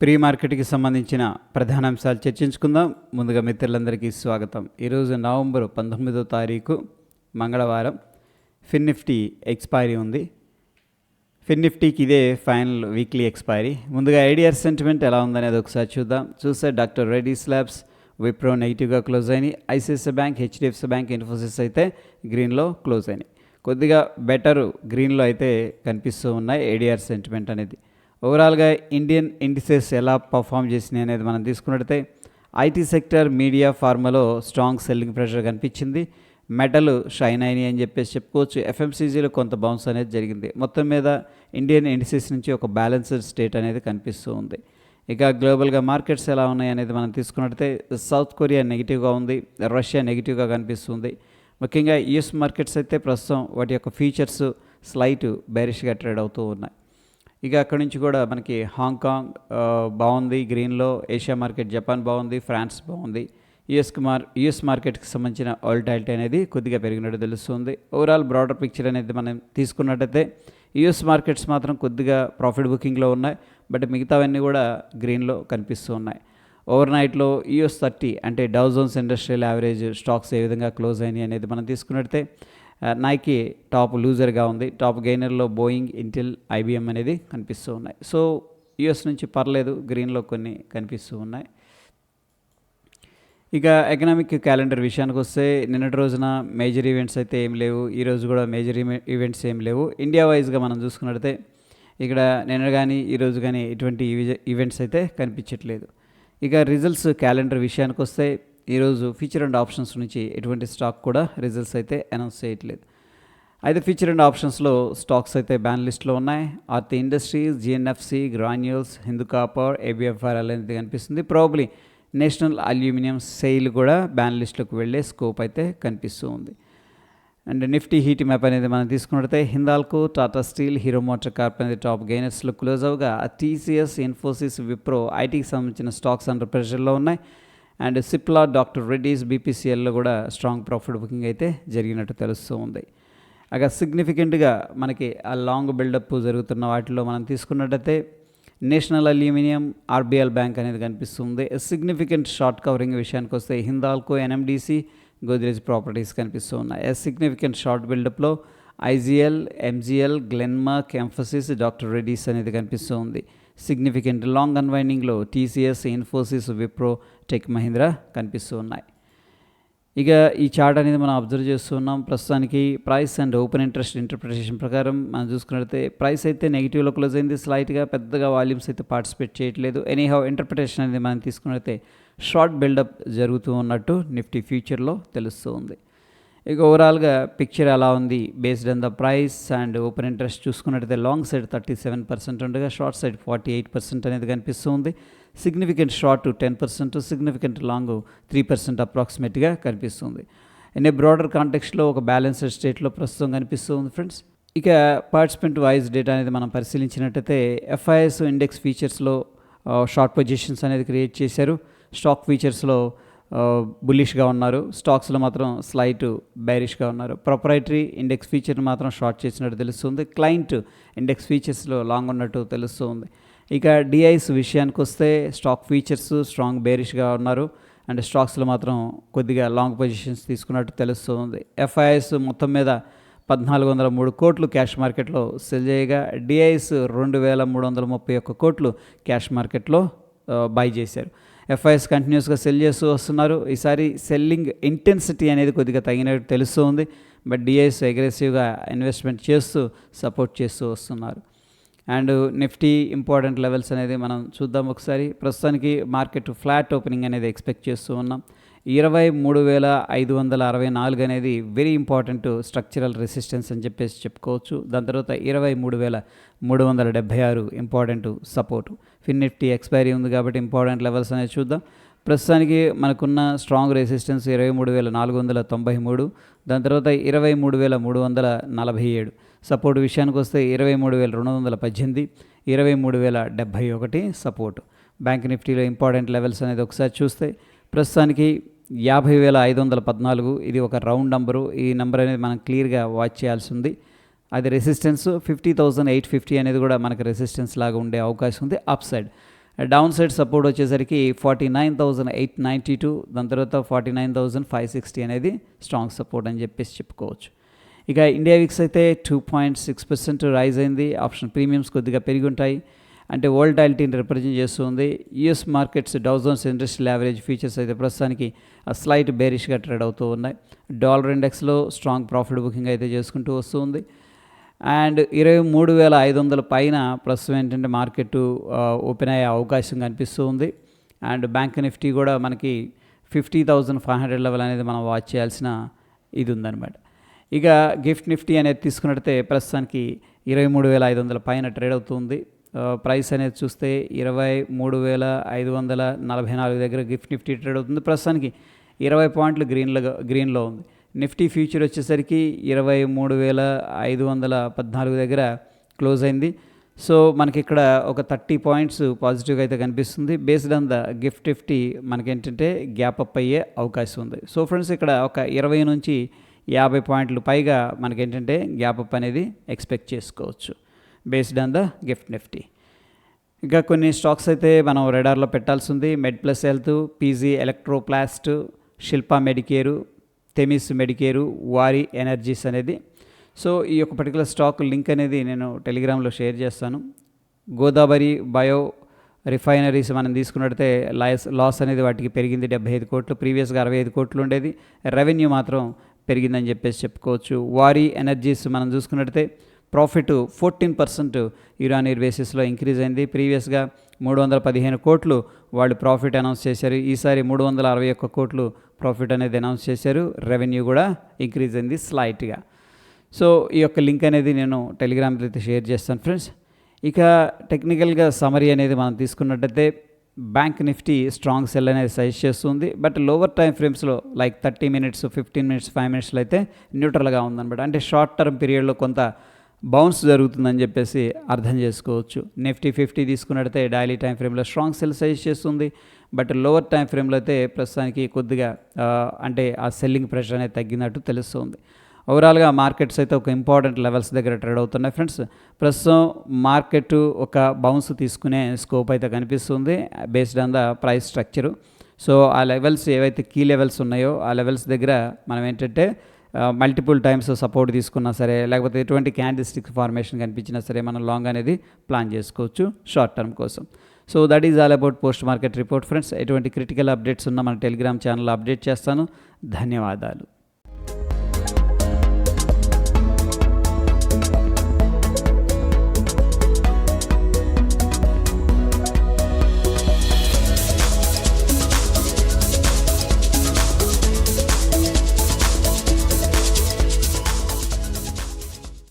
Pre మార్కెట్కి సంబంధించిన ప్రధాన అంశాలు చర్చించుకుందాం. ముందుగా మిత్రులందరికీ స్వాగతం. ఈరోజు నవంబర్ పంతొమ్మిదో తారీఖు మంగళవారం. ఫిన్ నిఫ్టీ ఎక్స్పైరీ ఉంది. ఫిన్ నిఫ్టీకి ఇదే ఫైనల్ వీక్లీ ఎక్స్పైరీ ముందుగా ఐడిఆర్ సెంటిమెంట్ ఎలా ఉందనేది ఒకసారి చూద్దాం. చూస్తే డాక్టర్ రెడ్డి స్లాబ్స్ విప్రో నెగిటివ్గా క్లోజ్ అయినాయి. ICICI bank HDFC bank Infosys అయితే గ్రీన్లో క్లోజ్ అయినాయి. కొద్దిగా బెటర్ గ్రీన్లో అయితే కనిపిస్తూ ఉన్నాయి ఏడిఆర్ సెంటిమెంట్ అనేది. ఓవరాల్గా ఇండియన్ ఇండిసెస్ ఎలా పర్ఫామ్ చేసినాయి అనేది మనం తీసుకున్నట్టయితే ఐటీ సెక్టర్ మీడియా ఫార్మాలో స్ట్రాంగ్ సెల్లింగ్ ప్రెషర్ కనిపించింది. మెటల్ షైన్ అయినాయి అని చెప్పేసి చెప్పుకోవచ్చు. ఎఫ్ఎంసీజీలో కొంత బౌన్స్ అనేది జరిగింది. మొత్తం మీద ఇండియన్ ఇండిసెస్ నుంచి ఒక బ్యాలెన్స్డ్ స్టేట్ అనేది కనిపిస్తూ ఉంది. ఇక గ్లోబల్గా మార్కెట్స్ ఎలా ఉన్నాయి అనేది మనం తీసుకున్నట్టయితే సౌత్ కొరియా నెగిటివ్గా ఉంది. రష్యా నెగిటివ్గా కనిపిస్తుంది ముఖ్యంగా యుఎస్ మార్కెట్స్ అయితే ప్రస్తుతం వాటి యొక్క ఫీచర్స్ స్లైట్ బెరిష్గా ట్రేడ్ అవుతూ ఉన్నాయి. ఇక అక్కడి నుంచి కూడా మనకి హాంకాంగ్ బాగుంది. గ్రీన్లో ఏషియా మార్కెట్ జపాన్ బాగుంది. ఫ్రాన్స్ బాగుంది. యుఎస్కి మార్ యుఎస్ మార్కెట్కి సంబంధించిన ఆల్టాలిటీ అనేది కొద్దిగా పెరిగినట్టు తెలుస్తుంది. ఓవరాల్ బ్రాడర్ పిక్చర్ అనేది మనం తీసుకున్నట్టయితే యుఎస్ మార్కెట్స్ మాత్రం కొద్దిగా ప్రాఫిట్ బుకింగ్లో ఉన్నాయి. బట్ మిగతావన్నీ కూడా గ్రీన్లో కనిపిస్తూ ఉన్నాయి. ఓవర్ నైట్లో యూఎస్ థర్టీ అంటే Dow Jones industrial average stocks ఏ విధంగా క్లోజ్ అయినాయి అనేది మనం తీసుకున్నట్టే నైకి టాప్ లూజర్గా ఉంది. టాప్ గెయినర్లో బోయింగ్ ఇంటెల్ ఐబిఎం అనేది కనిపిస్తూ ఉన్నాయి. సో యూఎస్ నుంచి పర్లేదు గ్రీన్లో కొన్ని కనిపిస్తూ ఉన్నాయి. ఇక ఎకనామిక్ క్యాలెండర్ విషయానికి వస్తే నిన్నటి రోజున మేజర్ ఈవెంట్స్ అయితే ఏం లేవు. ఈరోజు కూడా మేజర్ ఈవెంట్స్ ఏం లేవు. ఇండియా వైజ్గా మనం చూసుకున్నట్టయితే ఇక్కడ నిన్న కానీ ఈరోజు కానీ ఎటువంటి ఈవెంట్స్ అయితే కనిపించట్లేదు. ఇక రిజల్ట్స్ క్యాలెండర్ విషయానికి వస్తే ఈరోజు ఫీచర్ అండ్ ఆప్షన్స్ నుంచి ఎటువంటి స్టాక్ కూడా రిజల్ట్స్ అయితే అనౌన్స్ చేయట్లేదు. అయితే ఫీచర్ అండ్ ఆప్షన్స్లో స్టాక్స్ అయితే బ్యాన్ లిస్ట్లో ఉన్నాయి. Aarti industries GNFC granules Hindu copper ABFR అనేది కనిపిస్తుంది. ప్రాబ్లీ నేషనల్ అల్యూమినియం సెయిల్ కూడా బ్యాన్ లిస్ట్లోకి వెళ్ళే స్కోప్ అయితే కనిపిస్తూ ఉంది. అండ్ నిఫ్టీ హీట్ మ్యాప్ అనేది మనం తీసుకున్నట్టయితే Hindalco Tata steel hero motor corp అనేది టాప్ గెయినర్స్లో క్లోజ్ అవగా టీసీఎస్ ఇన్ఫోసిస్ విప్రో ఐటీకి సంబంధించిన స్టాక్స్ అండర్ ప్రెషర్లో ఉన్నాయి. అండ్ సిప్లా డాక్టర్ రెడ్డీస్ బీపీసీఎల్లో కూడా స్ట్రాంగ్ ప్రాఫిట్ బుకింగ్ అయితే జరిగినట్టు తెలుస్తూ ఉంది. అక సిగ్నిఫికెంట్గా మనకి ఆ లాంగ్ బిల్డప్ జరుగుతున్న వాటిలో మనం తీసుకున్నట్టయితే నేషనల్ అల్యూమినియం ఆర్బీఎల్ బ్యాంక్ అనేది కనిపిస్తుంది. సిగ్నిఫికెంట్ షార్ట్ కవరింగ్ విషయానికి వస్తే హిందాల్కో ఎన్ఎండిసి గోద్రేజ్ ప్రాపర్టీస్ కనిపిస్తూ ఉన్నాయి. Significant short బిల్డప్లో IGL MGL Glenmark Mphasis doctor Reddy's అనేది కనిపిస్తూ ఉంది. సిగ్నిఫికెంట్ లాంగ్ అన్వైండింగ్లో టీసీఎస్ ఇన్ఫోసిస్ విప్రో టెక్ మహీంద్రా కనిపిస్తూ ఉన్నాయి. ఇక ఈ చార్ట్ అనేది మనం అబ్జర్వ్ చేస్తున్నాం ప్రస్తుతానికి price and open interest interpretation ప్రకారం మనం చూసుకున్నట్లయితే ప్రైస్ అయితే నెగిటివ్లో క్లోజ్ అయింది. స్లైట్గా పెద్దగా వాల్యూమ్స్ అయితే పార్టిసిపేట్ చేయట్లేదు. ఎనీహౌ ఇంటర్ప్రిటేషన్ అనేది మనం తీసుకున్నట్లయితే షార్ట్ బిల్డప్ జరుగుతూ ఉన్నట్టు నిఫ్టీ ఫ్యూచర్లో తెలుస్తూ ఉంది. ఇక ఓవరాల్గా పిక్చర్ ఎలా ఉంది? Based on the price and open interest చూసుకున్నట్టయితే long side thirty seven percent ఉండగా short side forty eight percent అనేది కనిపిస్తుంది. Significant short ten percent significant long three percent అప్రాక్సిమేట్గా కనిపిస్తుంది. ఇన్ ఏ బ్రాడర్ కాంటెక్స్లో ఒక బ్యాలెన్స్డ్ స్టేట్లో ప్రస్తుతం కనిపిస్తుంది ఫ్రెండ్స్ ఇక పార్టిసిపెంట్ వైజ్ డేటా అనేది మనం పరిశీలించినట్టయితే ఎఫ్ఐఎస్ ఇండెక్స్ ఫీచర్స్లో షార్ట్ పొజిషన్స్ అనేది క్రియేట్ చేశారు. స్టాక్ ఫీచర్స్లో బుల్లిష్గా ఉన్నారు. స్టాక్స్లో మాత్రం స్లైట్ బైరిష్గా ఉన్నారు. ప్రొపరైటరీ ఇండెక్స్ ఫీచర్ని మాత్రం షార్ట్ చేసినట్టు తెలుస్తుంది. క్లయింట్ ఇండెక్స్ ఫీచర్స్లో లాంగ్ ఉన్నట్టు తెలుస్తుంది. ఇక డిఐస్ విషయానికి వస్తే స్టాక్ ఫీచర్స్ స్ట్రాంగ్ బేరిష్గా ఉన్నారు. అండ్ స్టాక్స్లో మాత్రం కొద్దిగా లాంగ్ పొజిషన్స్ తీసుకున్నట్టు తెలుస్తుంది. ఎఫ్ఐఎస్ మొత్తం మీద పద్నాలుగు వందల మూడు కోట్లు క్యాష్ మార్కెట్లో సెల్ చేయగా డిఐస్ రెండు వేల మూడు వందల ముప్పై ఒక్క కోట్లు క్యాష్ మార్కెట్లో బై చేశారు. ఎఫ్ఐఎస్ కంటిన్యూస్గా సెల్ చేస్తూ వస్తున్నారు. ఈసారి సెల్లింగ్ ఇంటెన్సిటీ అనేది కొద్దిగా తగినట్టు తెలుస్తుంది బట్ డిఐఎస్ అగ్రెసివ్గా ఇన్వెస్ట్మెంట్ చేస్తూ సపోర్ట్ చేస్తూ వస్తున్నారు. అండ్ నిఫ్టీ ఇంపార్టెంట్ లెవెల్స్ అనేది మనం చూద్దాం ఒకసారి. ప్రస్తుతానికి మార్కెట్ ఫ్లాట్ ఓపెనింగ్ అనేది ఎక్స్పెక్ట్ చేస్తూ ఉన్నాం. ఇరవై మూడు వేల ఐదు వందల అరవై నాలుగు అనేది వెరీ ఇంపార్టెంట్ స్ట్రక్చరల్ రెసిస్టెన్స్ అని చెప్పేసి చెప్పుకోవచ్చు. దాని తర్వాత ఇరవై మూడు వేల మూడు వందల డెబ్బై ఆరు important support. Fin nifty expiry ఉంది కాబట్టి ఇంపార్టెంట్ లెవెల్స్ అనేది చూద్దాం. ప్రస్తుతానికి మనకున్న స్ట్రాంగ్ రెసిస్టెన్స్ ఇరవై మూడు వేల నాలుగు వందల తొంభై మూడు దాని తర్వాత ఇరవై మూడు వేల మూడు వందల నలభై ఏడు. సపోర్ట్ విషయానికి వస్తే ఇరవై మూడు వేల రెండు వందల పద్దెనిమిది ఇరవై మూడు వేల డెబ్భై ఒకటి సపోర్ట్. బ్యాంక్ నిఫ్టీలో ఇంపార్టెంట్ లెవెల్స్ అనేది ఒకసారి చూస్తే ప్రస్తుతానికి యాభై వేల ఐదు వందల పద్నాలుగు ఇది ఒక రౌండ్ నంబరు. ఈ నెంబర్ అనేది మనం క్లియర్గా వాచ్ చేయాల్సి ఉంది. అది resistance fifty thousand eight fifty అనేది కూడా మనకు రెసిస్టెన్స్ లాగా ఉండే అవకాశం ఉంది. Up side. Down side support వచ్చేసరికి forty nine thousand eight ninety two దాని తర్వాత forty nine thousand five sixty అనేది స్ట్రాంగ్ సపోర్ట్ అని చెప్పేసి చెప్పుకోవచ్చు. ఇక ఇండియా విక్స్ అయితే two point six percent rise అయింది. ఆప్షన్ ప్రీమియమ్స్ కొద్దిగా పెరిగి ఉంటాయి అంటే వోల్టాలిటీని రిప్రజెంట్ చేస్తుంది. US markets Dow Jones industrial average futures అయితే ప్రస్తుతానికి స్లైట్ బేరిష్గా ట్రేడ్ అవుతూ ఉన్నాయి. డాలర్ ఇండెక్స్లో స్ట్రాంగ్ ప్రాఫిట్ బుకింగ్ అయితే చేసుకుంటూ వస్తుంది. అండ్ ఇరవై మూడు వేల ఐదు వందల పైన ప్రస్తుతం ఏంటంటే మార్కెట్ ఓపెన్ అయ్యే అవకాశం కనిపిస్తూ ఉంది. అండ్ బ్యాంక్ నిఫ్టీ కూడా మనకి fifty thousand five hundred level అనేది మనం వాచ్ చేయాల్సిన ఇది ఉందన్నమాట. ఇక గిఫ్ట్ నిఫ్టీ అనేది తీసుకున్నట్టయితే ప్రస్తుతానికి ఇరవై మూడు వేల ఐదు వందల పైన ట్రేడ్ అవుతుంది. ప్రైస్ అనేది చూస్తే ఇరవై మూడు వేల ఐదు వందల నలభై నాలుగు దగ్గర గిఫ్ట్ నిఫ్టీ ట్రేడ్ అవుతుంది. ప్రస్తుతానికి ఇరవై పాయింట్లు గ్రీన్లో గ్రీన్లో ఉంది. నిఫ్టీ ఫ్యూచర్ వచ్చేసరికి ఇరవై మూడు వేల ఐదు వందల పద్నాలుగు దగ్గర క్లోజ్ అయింది. సో మనకి ఇక్కడ ఒక థర్టీ పాయింట్స్ పాజిటివ్గా అయితే కనిపిస్తుంది. Based on the gift nifty మనకేంటంటే గ్యాప్ అప్ అయ్యే అవకాశం ఉంది. సో ఫ్రెండ్స్ ఇక్కడ ఒక ఇరవై నుంచి యాభై పాయింట్లు పైగా మనకేంటంటే గ్యాప్ అప్ అనేది ఎక్స్పెక్ట్ చేసుకోవచ్చు based on the gift nifty. ఇంకా కొన్ని స్టాక్స్ అయితే మనం రెడార్లో పెట్టాల్సి ఉంది. Med plus health PG electroplast Shilpa medicare Themis medicare Waaree energies అనేది. సో ఈ యొక్క పర్టికులర్ స్టాక్ లింక్ అనేది నేను టెలిగ్రామ్లో షేర్ చేస్తాను. గోదావరి బయో రిఫైనరీస్ మనం తీసుకున్నట్టే లాస్ లాస్ అనేది వాటికి పెరిగింది డెబ్బై ఐదు కోట్లు ప్రీవియస్గా అరవై ఐదు కోట్లు ఉండేది. రెవెన్యూ మాత్రం పెరిగిందని చెప్పేసి చెప్పుకోవచ్చు. వారి ఎనర్జీస్ మనం చూసుకున్నట్టయితే ప్రాఫిట్ ఫోర్టీన్ పర్సెంట్ ఇరానీర్ బేసిస్లో ఇంక్రీజ్ అయింది. ప్రీవియస్గా మూడు వందల పదిహేను కోట్లు వాళ్ళు ప్రాఫిట్ అనౌన్స్ చేశారు. ఈసారి మూడు వందల అరవై ఒక్క కోట్లు ప్రాఫిట్ అనేది అనౌన్స్ చేశారు. రెవెన్యూ కూడా ఇంక్రీజ్ అయింది స్లైట్గా. సో ఈ యొక్క లింక్ అనేది నేను టెలిగ్రామ్ అయితే షేర్ చేస్తాను ఫ్రెండ్స్. ఇక టెక్నికల్గా సమరీ అనేది మనం తీసుకున్నట్టయితే బ్యాంక్ నిఫ్టీ స్ట్రాంగ్ సెల్ అనేది సజెస్ట్ చేస్తుంది. But lower time ఫ్రేమ్స్లో like thirty minutes fifteen minutes five మినిట్స్లో అయితే న్యూట్రల్గా ఉందన్నమాట. అంటే షార్ట్ టర్మ్ పీరియడ్లో కొంత బౌన్స్ జరుగుతుందని చెప్పేసి అర్థం చేసుకోవచ్చు. నిఫ్టీ ఫిఫ్టీ తీసుకున్నట్టయితే డైలీ టైం ఫ్రేమ్లో స్ట్రాంగ్ సెల్ సజెస్ట్ చేస్తుంది. బట్ లోవర్ టైం ఫ్రేమ్లో అయితే ప్రస్తుతానికి కొద్దిగా అంటే ఆ సెల్లింగ్ ప్రెషర్ అనేది తగ్గినట్టు తెలుస్తుంది. ఓవరాల్గా మార్కెట్స్ అయితే ఒక ఇంపార్టెంట్ లెవెల్స్ దగ్గర ట్రేడ్ అవుతున్నాయి ఫ్రెండ్స్ ప్రస్తుతం మార్కెట్ ఒక బౌన్స్ తీసుకునే స్కోప్ అయితే కనిపిస్తుంది based on the price structure so ఆ లెవెల్స్ ఏవైతే కీ లెవెల్స్ ఉన్నాయో ఆ లెవెల్స్ దగ్గర మనం ఏంటంటే మల్టిపుల్ టైమ్స్ సపోర్ట్ తీసుకున్నా సరే లేకపోతే ఎటువంటి క్యాండిస్టిక్ ఫార్మేషన్ కనిపించినా సరే మనం లాంగ్ అనేది ప్లాన్ చేసుకోవచ్చు షార్ట్ టర్మ్ కోసం. So that is all about post market report friends ఎటువంటి క్రిటికల్ అప్డేట్స్ ఉన్న మన టెలిగ్రామ్ ఛానల్ అప్డేట్ చేస్తాను. ధన్యవాదాలు.